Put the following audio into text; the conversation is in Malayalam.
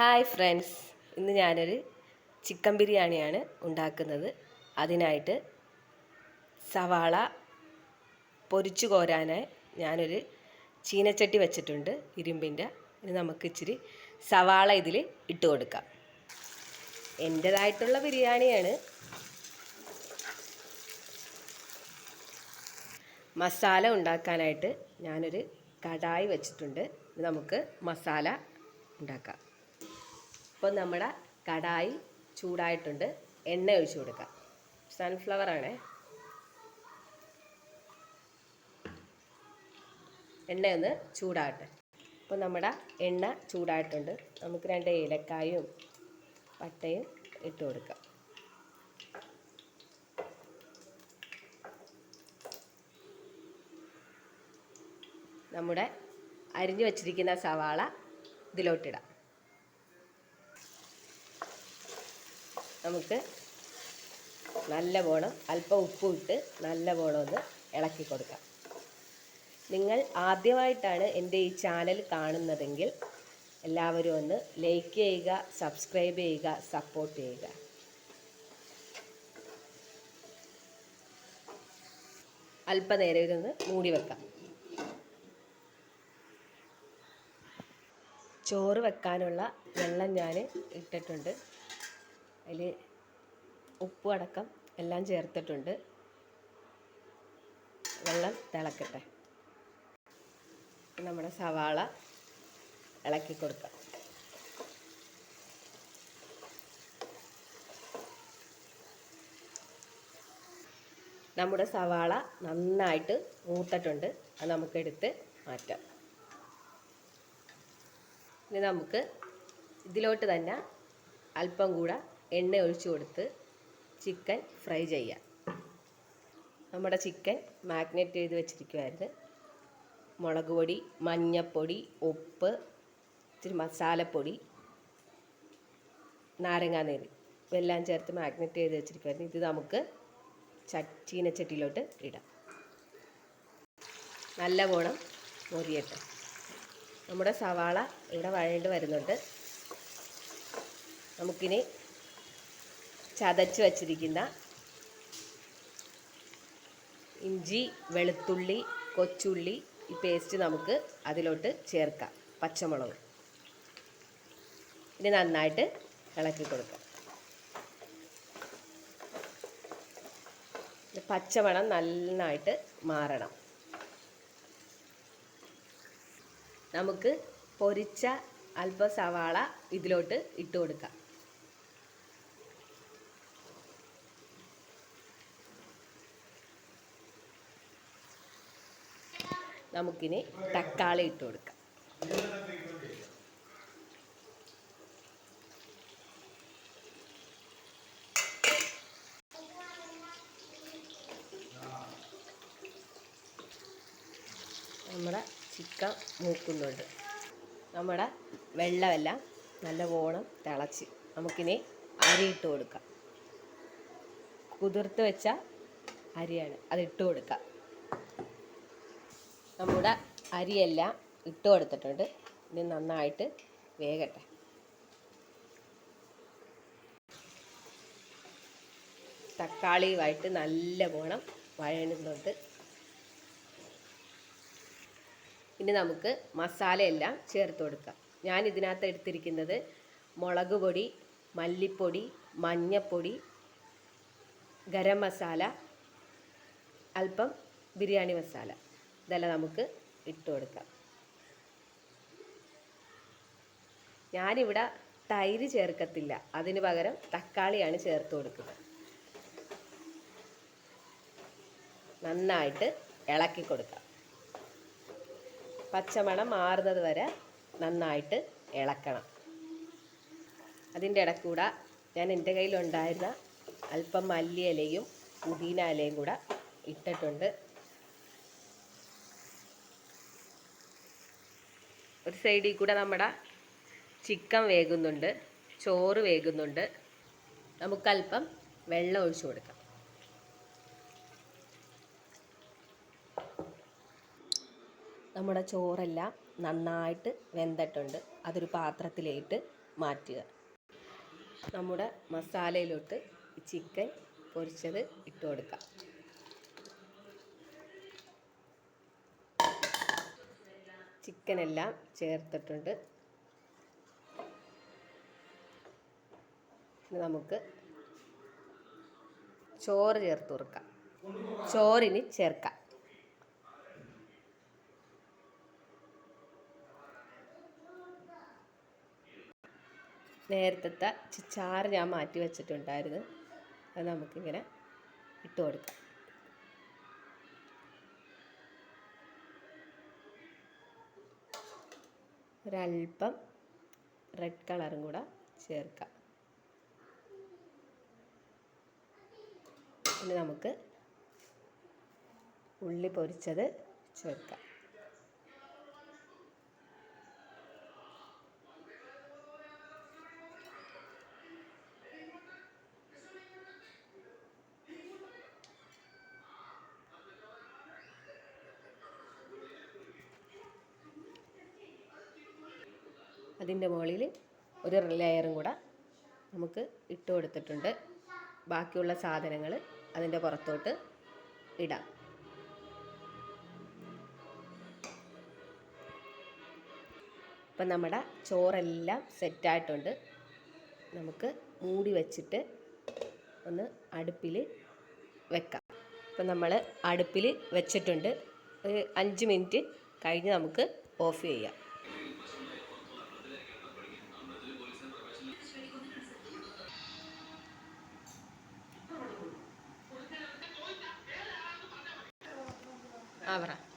Hi friends. ഇന്ന് ഞാനൊരു ചിക്കൻ ബിരിയാണിയാണ് ഉണ്ടാക്കുന്നത്. അതിനായിട്ട് സവാള പൊരിച്ചു കോരാനായി ഞാനൊരു ചീനച്ചട്ടി വെച്ചിട്ടുണ്ട് ഇരുമ്പിന്റെ. ഇനി നമുക്ക് ഇച്ചിരി സവാള ഇതിൽ ഇട്ട് കൊടുക്കാം. എന്റേതായിട്ടുള്ള ബിരിയാണിയാണ്. മസാല ഉണ്ടാക്കാനായിട്ട് ഞാനൊരു കടായി വെച്ചിട്ടുണ്ട്. നമുക്ക് മസാല ഉണ്ടാക്കാം. ഇപ്പോൾ നമ്മുടെ കടായി ചൂടായിട്ടുണ്ട്. എണ്ണ ഒഴിച്ചു കൊടുക്കാം. സൺഫ്ലവർ ആണേ. എണ്ണ ഒന്ന് ചൂടാകട്ടെ. അപ്പോൾ നമ്മുടെ എണ്ണ ചൂടായിട്ടുണ്ട്. നമുക്ക് രണ്ട് ഏലക്കായും പട്ടയും ഇട്ട് കൊടുക്കാം. നമ്മുടെ അരിഞ്ഞു വച്ചിരിക്കുന്ന സവാള ഇതിലോട്ടിടാം. നമുക്ക് നല്ല പോണം അല്പം ഉപ്പും ഇട്ട് നല്ല പോണം ഒന്ന് ഇളക്കി കൊടുക്കാം. നിങ്ങൾ ആദ്യമായിട്ടാണ് എന്റെ ഈ ചാനൽ കാണുന്നതെങ്കിൽ എല്ലാവരും ഒന്ന് ലൈക്ക് ചെയ്യുക സബ്സ്ക്രൈബ് ചെയ്യുക സപ്പോർട്ട് ചെയ്യുക. അല്പനേരം ഇതൊന്ന് മൂടി വെക്കാം. ചോറ് വെക്കാനുള്ള വെള്ളം ഞാൻ ഇട്ടിട്ടുണ്ട്. അതിൽ ഉപ്പും അടക്കം എല്ലാം ചേർത്തിട്ടുണ്ട്. വെള്ളം തിളക്കട്ടെ. നമ്മുടെ സവാള ഇളക്കി കൊടുക്കാം. നമ്മുടെ സവാള നന്നായിട്ട് മൂത്തിട്ടുണ്ട്. അത് നമുക്കെടുത്ത് മാറ്റാം. ഇനി നമുക്ക് ഇതിലോട്ട് തന്നെ അല്പം കൂടെ എണ്ണ ഒഴിച്ചു കൊടുത്ത് ചിക്കൻ ഫ്രൈ ചെയ്യാം നമ്മുടെ ചിക്കൻ മാഗ്നേറ്റ് ചെയ്ത് വെച്ചിരിക്കുമായിരുന്നു മുളക് പൊടി മഞ്ഞൾപ്പൊടി ഉപ്പ് ഇച്ചിരി മസാലപ്പൊടി നാരങ്ങാനീര് ഇതെല്ലാം ചേർത്ത് മാഗ്നേറ്റ് ചെയ്ത് വെച്ചിരിക്കുമായിരുന്നു ഇത് നമുക്ക് ചീനച്ചട്ടിയിലോട്ട് ഇടാം. നല്ല പോണം മൊരിയട്ടെ. നമ്മുടെ സവാള ഇവിടെ വഴണ്ട് വരുന്നുണ്ട്. നമുക്കിനി ചതച്ച് വച്ചിരിക്കുന്ന ഇഞ്ചി വെളുത്തുള്ളി കൊച്ചുള്ളി ഈ പേസ്റ്റ് നമുക്ക് അതിലോട്ട് ചേർക്കാം പച്ചമുളക്. ഇനി നന്നായിട്ട് ഇളക്കി കൊടുക്കാം. പച്ചമണം നന്നായിട്ട് മാറണം. നമുക്ക് പൊരിച്ച അല്പ സവാള ഇതിലോട്ട് ഇട്ട് കൊടുക്കാം. നമുക്കിനി തക്കാളി ഇട്ട് കൊടുക്കാം. നമ്മുടെ ചിക്കൻ മൂക്കുന്നുണ്ട്. നമ്മുടെ വെള്ളമെല്ലാം നല്ലവണ്ണം തിളച്ച് നമുക്കിനി അരി ഇട്ടു കൊടുക്കാം. കുതിർത്ത് വെച്ച അരിയാണ്. അത് ഇട്ട് കൊടുക്കാം. നമ്മുടെ അരിയെല്ലാം ഇട്ട് കൊടുത്തിട്ടുണ്ട്. ഇനി നന്നായിട്ട് വേകട്ടെ. തക്കാളിയുമായിട്ട് നല്ല പോണം വഴണുന്നുണ്ട് ഇനി നമുക്ക് മസാലയെല്ലാം ചേർത്ത് കൊടുക്കാം. ഞാൻ ഇതിനകത്ത് എടുത്തിരിക്കുന്നത് മുളക് പൊടി മല്ലിപ്പൊടി മഞ്ഞപ്പൊടി ഗരം മസാല അല്പം ബിരിയാണി മസാല. ഇതെല്ലാം നമുക്ക് ഇട്ട് കൊടുക്കാം. ഞാനിവിടെ തൈര് ചേർക്കത്തില്ല. അതിന് പകരം തക്കാളിയാണ് ചേർത്ത് കൊടുക്കുന്നത്. നന്നായിട്ട് ഇളക്കി കൊടുക്കാം. പച്ചമണം മാറുന്നത് വരെ നന്നായിട്ട് ഇളക്കണം. അതിന്റെ ഇടക്കൂടെ ഞാൻ എന്റെ കയ്യിലുണ്ടായിരുന്ന അല്പം മല്ലിയിലയും പുതിന ഇലയും കൂടെ ഇട്ടിട്ടുണ്ട്. ഒരു സൈഡിൽ കൂടെ നമ്മുടെ ചിക്കൻ വേകുന്നുണ്ട് ചോറ് വേകുന്നുണ്ട്. നമുക്കല്പം വെള്ളം ഒഴിച്ചു കൊടുക്കാം. നമ്മുടെ ചോറെല്ലാം നന്നായിട്ട് വെന്തിട്ടുണ്ട്. അതൊരു പാത്രത്തിലേക്ക് മാറ്റുക. നമ്മുടെ മസാലയിലോട്ട് ചിക്കൻ പൊരിച്ചത് ഇട്ട് കൊടുക്കാം. ചിക്കനെല്ലാം ചേർത്തിട്ടുണ്ട്. നമുക്ക് ചോറ് ചേർത്ത് കൊടുക്കാം. ചോറിന് ചേർക്കാം. നേരത്തെ ചാറ് ഞാൻ മാറ്റി വെച്ചിട്ടുണ്ടായിരുന്നു. അത് നമുക്കിങ്ങനെ ഇട്ട് കൊടുക്കാം. ഒരല്പം റെഡ് കളറും കൂടെ ചേർക്കാം. ഇനി നമുക്ക് ഉള്ളി പൊരിച്ചത് ചേർക്കാം. അതിന്റെ മുകളിൽ ഒരു ലെയറും കൂടെ നമുക്ക് ഇട്ട് കൊടുത്തിട്ടുണ്ട്. ബാക്കിയുള്ള സാധനങ്ങൾ അതിന്റെ പുറത്തോട്ട് ഇടാം. അപ്പം നമ്മുടെ ചോറെല്ലാം സെറ്റായിട്ടുണ്ട്. നമുക്ക് മൂടി വെച്ചിട്ട് ഒന്ന് അടുപ്പിൽ വെക്കാം. ഇപ്പം നമ്മൾ അടുപ്പിൽ വെച്ചിട്ടുണ്ട്. ഒരു അഞ്ച് മിനിറ്റ് കഴിഞ്ഞ് നമുക്ക് ഓഫ് ചെയ്യാം. cabra.